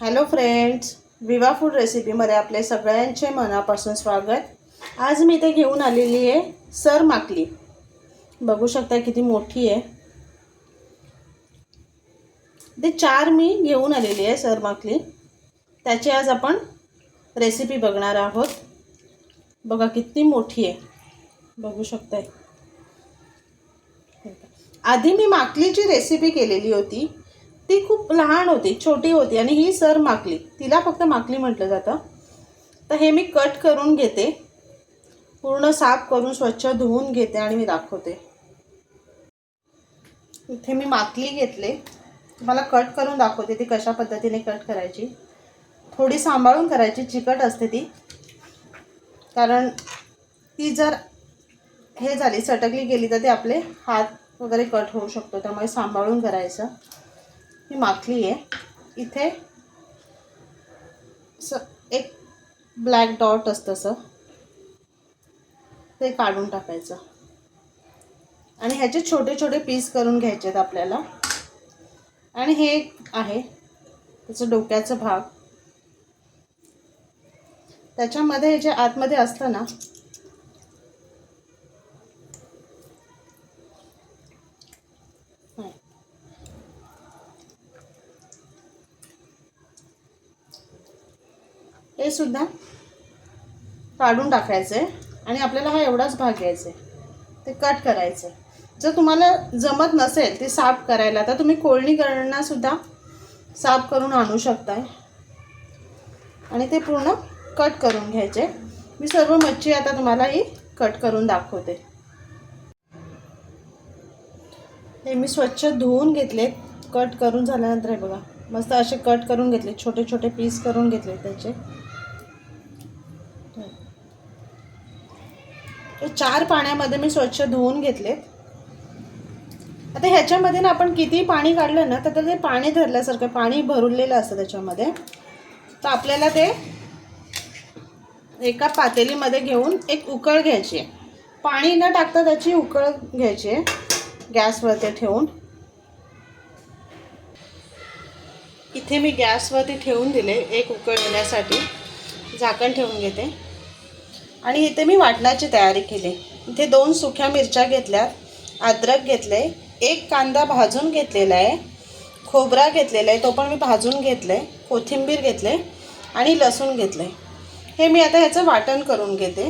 Hello friends विवा food रेसिपीमध्ये आपले सगळ्यांचे मनापासून स्वागत. आज मी इथे घेऊन आलेली आहे सर माकली. बघू शकता किती मोठी आहे. ते चार मी घेऊन आलेली आहे सर माकली. त्याची आज आपण रेसिपी बघणार आहोत. बघा किती मोठी आहे. बघू शकताय. आधी मी माकलीची रेसिपी केलेली होती. ती खूप लहान होती छोटी होती आणि ही सर माकली. तिला फक्त माकली म्हटलं जातं. तर हे मी कट करून घेते. पूर्ण साफ करून स्वच्छ धुवून घेते आणि मी दाखवते. इथे मी माकली घेतले. तुम्हाला कट करून दाखवते ती कशा पद्धतीने कट करायची. थोडी सांभाळून करायची चिकट असते ती. कारण ती जर हे झाली सटकली गेली तर ते आपले हात वगैरे कट होऊ शकतो. त्यामुळे सांभाळून करायचं. ही माखली आहे. इथे स एक ब्लॅक डॉट असतं असं. ते काढून टाकायचं. आणि ह्याचे छोटे छोटे पीस करून घ्यायचे आहेत आपल्याला. आणि हे एक आहे. त्याचं डोक्याचं भाग. त्याच्यामध्ये जे आतमध्ये असतं ना हे सुद्धा काढून टाकायचं आहे आणि आपल्याला हा एवढाच भाग घ्यायचा आहे ते कट करायचं आहे जर तुम्हाला जमत नसेल ते साफ करायला तर तुम्ही कोळणी सुद्धा साफ करून आणू शकताय. आणि ते पूर्ण कट करून घ्यायचे मी सर्व मच्छी आता तुम्हाला ही कट करून दाखवते. हे मी स्वच्छ धुवून घेतले कट करून झाल्यानंतर हे बघा मस्त असे कट करून घेतले छोटे छोटे पीस करून घेतले त्याचे. हे चार पाण्यामध्ये मी स्वच्छ धुवून घेतले. आता ह्याच्यामध्ये ना आपण किती पाणी काढलं ना तर ते पाणी धरल्यासारखं पाणी भरलेलं असतं त्याच्यामध्ये. तर आपल्याला ते एका पातेलीमध्ये घेऊन एक उकळ घ्यायची. आहे पाणी न टाकता त्याची उकळ घ्यायची आहे गॅसवरती ठेवून. इथे मी गॅसवरती ठेवून दिले एक उकळ येण्यासाठी. झाकण ठेवून घेते. आणि इथे मी वाटणाची तयारी केली. इथे दोन सुक्या मिरच्या घेतल्यात अद्रक घेतले एक कांदा भाजून घेतलेला आहे खोबरा घेतलेला आहे तो पण मी भाजून घेतलं आहे कोथिंबीर घेतले आणि लसूण घेतले हे मी आता ह्याचं वाटण करून घेते.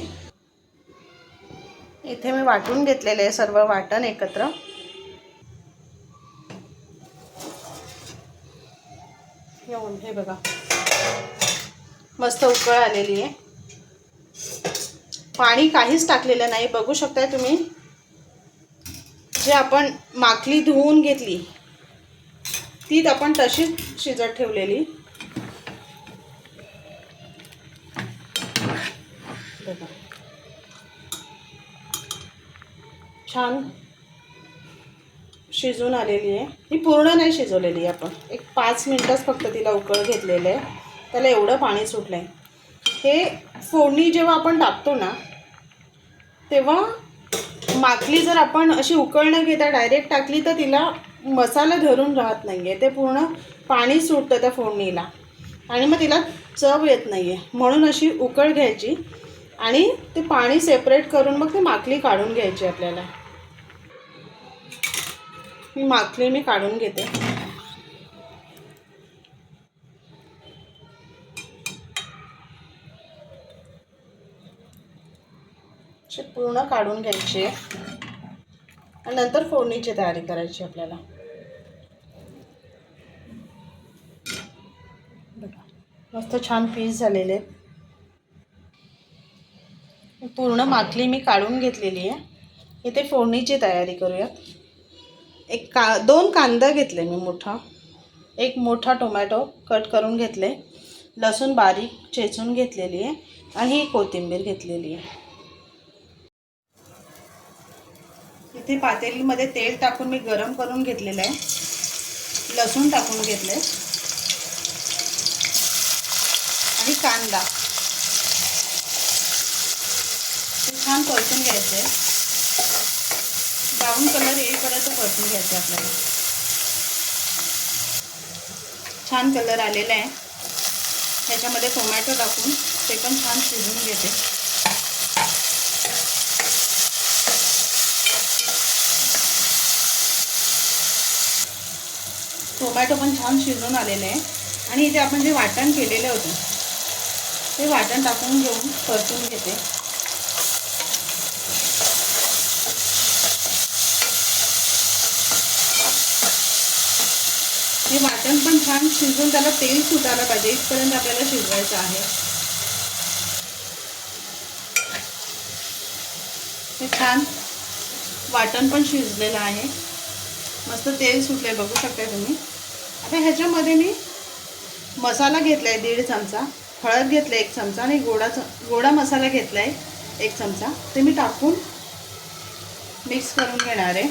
इथे मी वाटून घेतलेलं आहे सर्व वाटण एकत्र. येऊन हे बघा. मस्त उकळ आलेली आहे. पाणी काहीच टाकलेलं नाही. बघू शकताय तुम्ही. जे आपण माखली धुवून घेतली तीच आपण तशीच शिजत ठेवलेली. बघा छान शिजून आलेली आहे. ही पूर्ण नाही शिजवलेली आपण. एक पाच मिनटंच फक्त तिला उकळ घेतलेलं आहे. त्याला एवढं पाणी सुटलं आहे हे फोडणी जेव्हा आपण टाकतो ना तेव्हा माकली जर आपण अशी उकळ न घेता डायरेक्ट टाकली तर तिला मसाला धरून राहत नाही आहे ते पूर्ण पाणी सुटतं त्या फोडणीला. आणि मग तिला चव येत नाही आहे म्हणून अशी उकळ घ्यायची आणि ते पाणी सेपरेट करून मग ती माकली काढून घ्यायची आपल्याला. ही माकली मी काढून घेते. असे पूर्ण काढून घ्यायची. आणि नंतर फोडणीची तयारी करायची आपल्याला. बघा मस्त छान पीस झालेले. आहेत पूर्ण माखली मी काढून घेतलेली आहे. इथे फोडणीची तयारी करूया एक का दोन कांदा घेतले मी मोठा. एक मोठा टोमॅटो कट करून घेतले. लसूण बारीक चेचून घेतलेली आहे. आणि ही कोथिंबीर घेतलेली आहे. इथे पातेलीमध्ये तेल टाकून मी गरम करून घेतलेलं आहे. लसूण टाकून घेतले आणि कांदा. छान परतून घ्यायचे ब्राऊन कलर येईपर्यंत परतून घ्यायचे आपल्याला. छान कलर आलेला आहे. ह्याच्यामध्ये टोमॅटो टाकून ते पण छान शिजवून घेते. टोमॅटो पण छान शिजून आलेले आहे. आणि इथे आपण जे वाटण केलेले होते ते वाटण टाकून घेऊन परतून घेते. हे वाटण पण छान शिजून त्याला तेल सुटायला पाहिजे इथपर्यंत आपल्याला शिजवायचं आहे. हे छान वाटण पण शिजलेलं आहे. मस्त तेल सुटलं आहे बघू शकता तुम्ही. आता ह्याच्यामध्ये मी मसाला घेतला आहे दीड चमचा हळद घेतला एक चमचा आणि गोडाचा गोडा मसाला घेतला आहे एक चमचा. ते मी टाकून मिक्स करून घेणार आहे.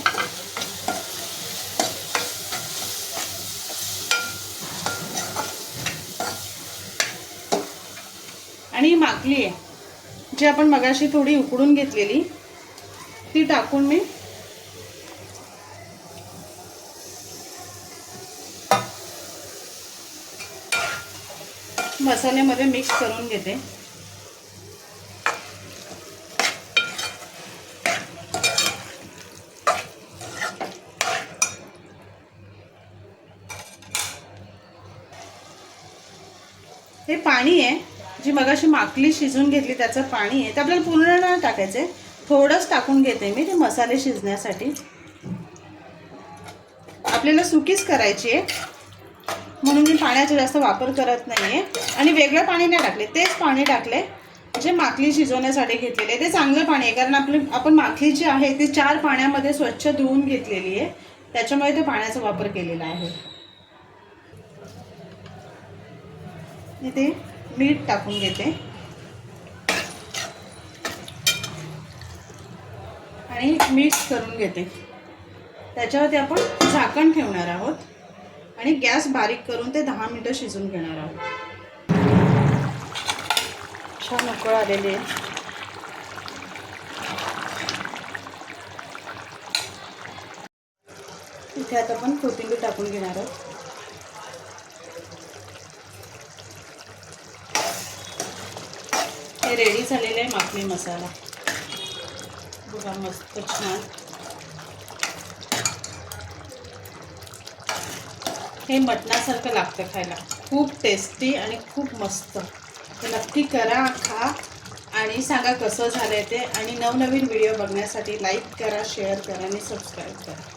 आणि माकली आहे जी आपण मगाशी थोडी उकडून घेतलेली ती टाकून मी मसाल्यामध्ये मिक्स करून घेते. हे पाणी आहे. जी मगाशी माकली शिजून घेतली त्याचं पाणी आहे. ते आपल्याला पूर्ण नाही टाकायचं. आहे थोडंच टाकून घेते मी ते मसाले शिजण्यासाठी. आपल्याला सुकीच करायची आहे. म्हणून मी पाण्याचा जास्त वापर करत नाही आहे आणि वेगळं पाणी नाही टाकले तेच पाणी टाकले. जे माकली शिजवण्यासाठी घेतलेले ते चांगलं पाणी आहे कारण आपली आपण माखली जी आहे ती चार पाण्यामध्ये स्वच्छ धुवून घेतलेली आहे. त्याच्यामुळे ते पाण्याचा वापर केलेला आहे. इथे मीठ टाकून घेते. आणि मिक्स करून घेते. त्याच्यावरती आपण झाकण ठेवणार आहोत. आणि गॅस बारीक करून ते दहा मिनटं शिजून घेणार आहोत. छान उकळ आलेली आहे. इथे आता आपण कोथिंबीर टाकून घेणार आहोत. हे रेडी झालेलं आहे माखणी मसाला. बघा मस्त छान. हे मटणासारखं लागतं खायला. खूप टेस्टी आणि खूप मस्त. तर नक्की करा खा आणि सांगा कसं झालं आहे ते. आणि नवनवीन व्हिडिओ बघण्यासाठी लाईक करा शेअर करा आणि सबस्क्राईब करा.